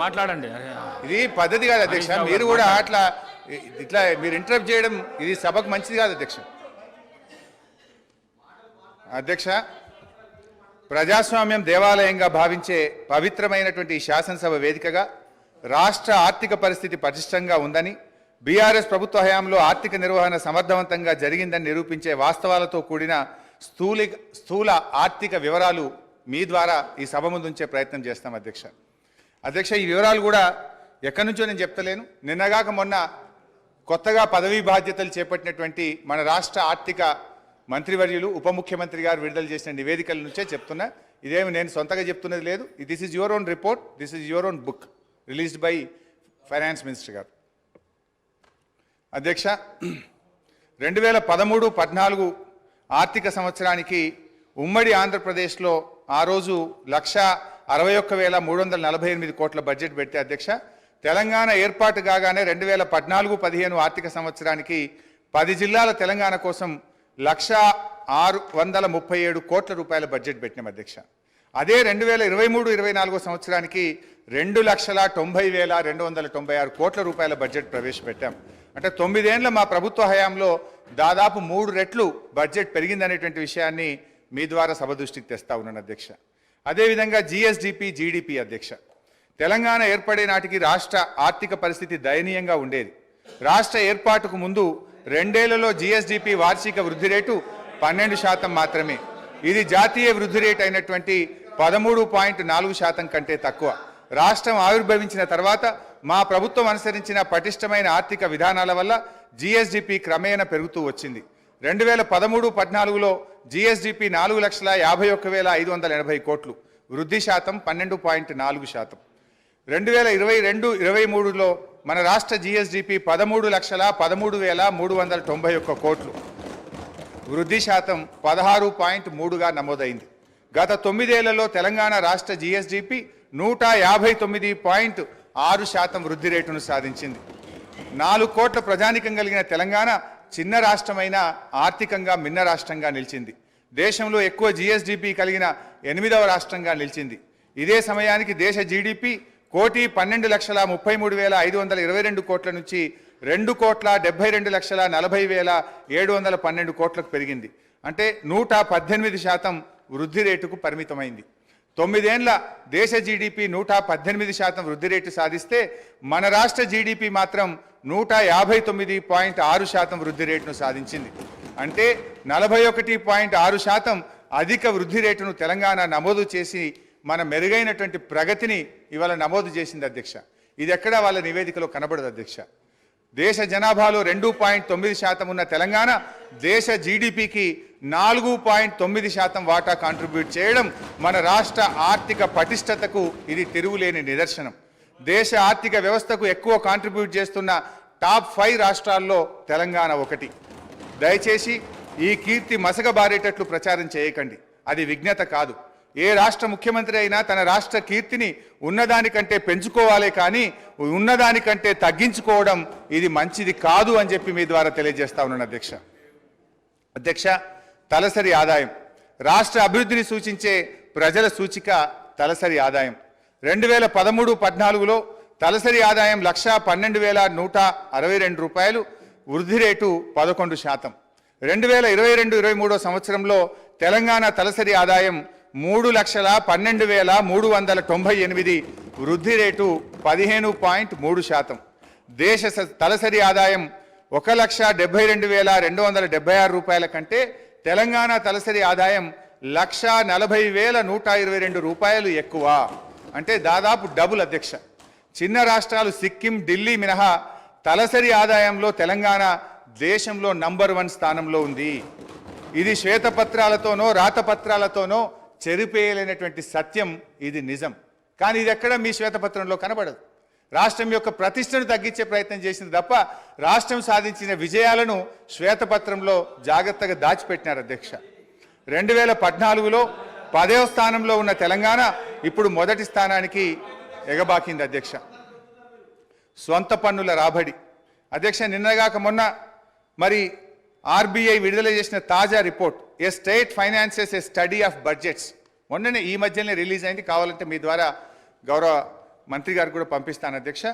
మాట్లాడండి. ఇది పద్ధతి కాదు అధ్యక్ష. మీరు కూడా అట్లా ఇట్లా మీరు ఇంటరప్ట్ చేయడం ఇది సభకు మంచిది కాదు అధ్యక్ష. అధ్యక్ష ప్రజాస్వామ్యం దేవాలయంగా భావించే పవిత్రమైనటువంటి ఈ శాసనసభ వేదికగా రాష్ట్ర ఆర్థిక పరిస్థితి పటిష్టంగా ఉందని బీఆర్ఎస్ ప్రభుత్వ హయాంలో ఆర్థిక నిర్వహణ సమర్థవంతంగా జరిగిందని నిరూపించే వాస్తవాలతో కూడిన స్థూలి స్థూల ఆర్థిక వివరాలు మీ ద్వారా ఈ సభ ముందు ఉంచే ప్రయత్నం చేస్తాం అధ్యక్ష. అధ్యక్ష ఈ వివరాలు కూడా ఎక్కడి నుంచో నేను చెప్తలేను. నిన్నగాక మొన్న కొత్తగా పదవీ బాధ్యతలు చేపట్టినటువంటి మన రాష్ట్ర ఆర్థిక మంత్రివర్యులు ఉప ముఖ్యమంత్రి గారు విడుదల చేసిన నివేదికల నుంచే చెప్తున్నా. ఇదేమి నేను సొంతగా చెప్తున్నది లేదు. This is your own report this is your own book released by finance minister గారు. అధ్యక్ష రెండు వేల పదమూడు పద్నాలుగు ఆర్థిక సంవత్సరానికి ఉమ్మడి ఆంధ్రప్రదేశ్లో ఆ రోజు లక్ష అరవై ఒక్క వేల మూడు వందల నలభై ఎనిమిది కోట్ల బడ్జెట్ పెడితే అధ్యక్ష తెలంగాణ ఏర్పాటు కాగానే రెండు వేల పద్నాలుగు పదిహేను ఆర్థిక సంవత్సరానికి పది జిల్లాల తెలంగాణ కోసం లక్ష ఆరు వందల ముప్పై ఏడు కోట్ల రూపాయల బడ్జెట్ పెట్టినాం అధ్యక్ష. అదే రెండు వేల ఇరవై మూడు ఇరవై నాలుగో సంవత్సరానికి రెండు లక్షల తొంభై వేల రెండు వందల తొంభై ఆరు కోట్ల రూపాయల బడ్జెట్ ప్రవేశపెట్టాం. అంటే తొమ్మిదేండ్ల మా ప్రభుత్వ హయాంలో దాదాపు మూడు రెట్లు బడ్జెట్ పెరిగిందనేటువంటి విషయాన్ని మీ ద్వారా సభ దృష్టికి తెస్తా ఉన్నాను అధ్యక్ష. అదేవిధంగా జిఎస్డిపి జీడిపి అధ్యక్ష. తెలంగాణ ఏర్పడే నాటికి రాష్ట్ర ఆర్థిక పరిస్థితి దయనీయంగా ఉండేది. రాష్ట్ర ఏర్పాటుకు ముందు రెండేళ్ళలో జిఎస్డిపి వార్షిక వృద్ధి రేటు పన్నెండు శాతం మాత్రమే. ఇది జాతీయ వృద్ధి రేటు అయినటువంటి పదమూడు పాయింట్ నాలుగు శాతం కంటే తక్కువ. రాష్ట్రం ఆవిర్భవించిన తర్వాత మా ప్రభుత్వం అనుసరించిన పటిష్టమైన ఆర్థిక విధానాల వల్ల జిఎస్డిపి క్రమేణా పెరుగుతూ వచ్చింది. రెండు వేల పదమూడు పద్నాలుగులో జిఎస్డిపి నాలుగు లక్షల యాభై ఒక్క వేల ఐదు వందల ఎనభై కోట్లు. వృద్ధి శాతం పన్నెండు పాయింట్ నాలుగు శాతం. రెండు వేల ఇరవై రెండు ఇరవై మూడులో మన రాష్ట్ర జిఎస్డిపి పదమూడు లక్షల పదమూడు వేల మూడు వందల తొంభై ఒక్క కోట్లు. వృద్ధి శాతం పదహారు పాయింట్ మూడుగా నమోదైంది. గత తొమ్మిదేళ్ళలో తెలంగాణ రాష్ట్ర జిఎస్డిపి నూట యాభై తొమ్మిది పాయింట్ ఆరు శాతం వృద్ధి రేటును సాధించింది. నాలుగు కోట్ల ప్రజానికం కలిగిన తెలంగాణ చిన్న రాష్ట్రమైన ఆర్థికంగా మిన్న రాష్ట్రంగా నిలిచింది. దేశంలో ఎక్కువ జిఎస్డిపి కలిగిన ఎనిమిదవ రాష్ట్రంగా నిలిచింది. ఇదే సమయానికి దేశ జీడిపి కోటి పన్నెండు లక్షల ముప్పై మూడు వేల ఐదు వందల ఇరవై రెండు కోట్ల నుంచి రెండు కోట్ల డెబ్బై రెండు లక్షల నలభై వేల ఏడు వందల పన్నెండు కోట్లకు పెరిగింది. అంటే నూట పద్దెనిమిది శాతం వృద్ధి రేటుకు పరిమితమైంది. తొమ్మిదేండ్ల దేశ జీడిపి నూట పద్దెనిమిది శాతం వృద్ధి రేటు సాధిస్తే మన రాష్ట్ర జీడిపి మాత్రం నూట యాభై తొమ్మిది పాయింట్ ఆరు శాతం వృద్ధి రేటును సాధించింది. అంటే నలభై ఒకటి పాయింట్ ఆరు శాతం అధిక వృద్ధి రేటును తెలంగాణ నమోదు చేసి మన మెరుగైనటువంటి ప్రగతిని ఇవాళ నమోదు చేసింది అధ్యక్ష. ఇది ఎక్కడ వాళ్ళ నివేదికలో కనబడదు అధ్యక్ష. దేశ జనాభాలో రెండు పాయింట్ తొమ్మిది శాతం ఉన్న తెలంగాణ దేశ జీడిపికి నాలుగు పాయింట్ తొమ్మిది శాతం వాటా కాంట్రిబ్యూట్ చేయడం మన రాష్ట్ర ఆర్థిక పటిష్టతకు ఇది తిరుగులేని నిదర్శనం. దేశ ఆర్థిక వ్యవస్థకు ఎక్కువ కాంట్రిబ్యూట్ చేస్తున్న టాప్ ఫైవ్ రాష్ట్రాల్లో తెలంగాణ ఒకటి. దయచేసి ఈ కీర్తి మసగబారేటట్లు ప్రచారం చేయకండి. అది విజ్ఞత కాదు. ఏ రాష్ట్ర ముఖ్యమంత్రి అయినా తన రాష్ట్ర కీర్తిని ఉన్నదానికంటే పెంచుకోవాలే కానీ ఉన్నదానికంటే తగ్గించుకోవడం ఇది మంచిది కాదు అని చెప్పి మీ ద్వారా తెలియజేస్తా ఉన్నాను అధ్యక్ష. అధ్యక్ష తలసరి ఆదాయం. రాష్ట్ర అభివృద్ధిని సూచించే ప్రజల సూచిక తలసరి ఆదాయం. రెండు వేల పదమూడు పద్నాలుగులో తలసరి ఆదాయం లక్ష పన్నెండు వేల నూట అరవై రెండు రూపాయలు వృద్ధి రేటు పదకొండు శాతం. రెండు వేల ఇరవై రెండు ఇరవై మూడో సంవత్సరంలో తెలంగాణ తలసరి ఆదాయం మూడు లక్షల పన్నెండు వేల మూడు వందల తొంభై ఎనిమిది వృద్ధి రేటు పదిహేను పాయింట్ మూడు శాతం. దేశ స- తలసరి ఆదాయం ఒక లక్ష డెబ్బై రెండు వేల రెండు వందల డెబ్బై ఆరు రూపాయల కంటే తెలంగాణ తలసరి ఆదాయం లక్ష నలభై వేల నూట ఇరవై రెండు రూపాయలు ఎక్కువ. అంటే దాదాపు డబుల్ అధ్యక్ష. చిన్న రాష్ట్రాలు సిక్కిం ఢిల్లీ మినహా తలసరి ఆదాయంలో తెలంగాణ దేశంలో నంబర్ వన్ స్థానంలో ఉంది. ఇది శ్వేతపత్రాలతోనో రాతపత్రాలతోనో చెరిపేయలేనటువంటి సత్యం ఇది నిజం. కానీ ఇది ఎక్కడ మీ శ్వేతపత్రంలో కనబడదు. రాష్ట్రం యొక్క ప్రతిష్టను తగ్గించే ప్రయత్నం చేసింది తప్ప రాష్ట్రం సాధించిన విజయాలను శ్వేతపత్రంలో జాగ్రత్తగా దాచిపెట్టినారు అధ్యక్ష. రెండు వేల పద్నాలుగులో పదవ స్థానంలో ఉన్న తెలంగాణ ఇప్పుడు మొదటి స్థానానికి ఎగబాకింది అధ్యక్ష. సొంత పన్నుల రాబడి. అధ్యక్ష నిన్నగాక మొన్న మరి ఆర్బీఐ విడుదల చేసిన తాజా report a state finances a study of budgets. మొన్ననే ఈ మధ్యనే రిలీజ్ అయింది. కావాలంటే మీ ద్వారా గౌరవ మంత్రి గారికి కూడా పంపిస్తాను అధ్యక్ష.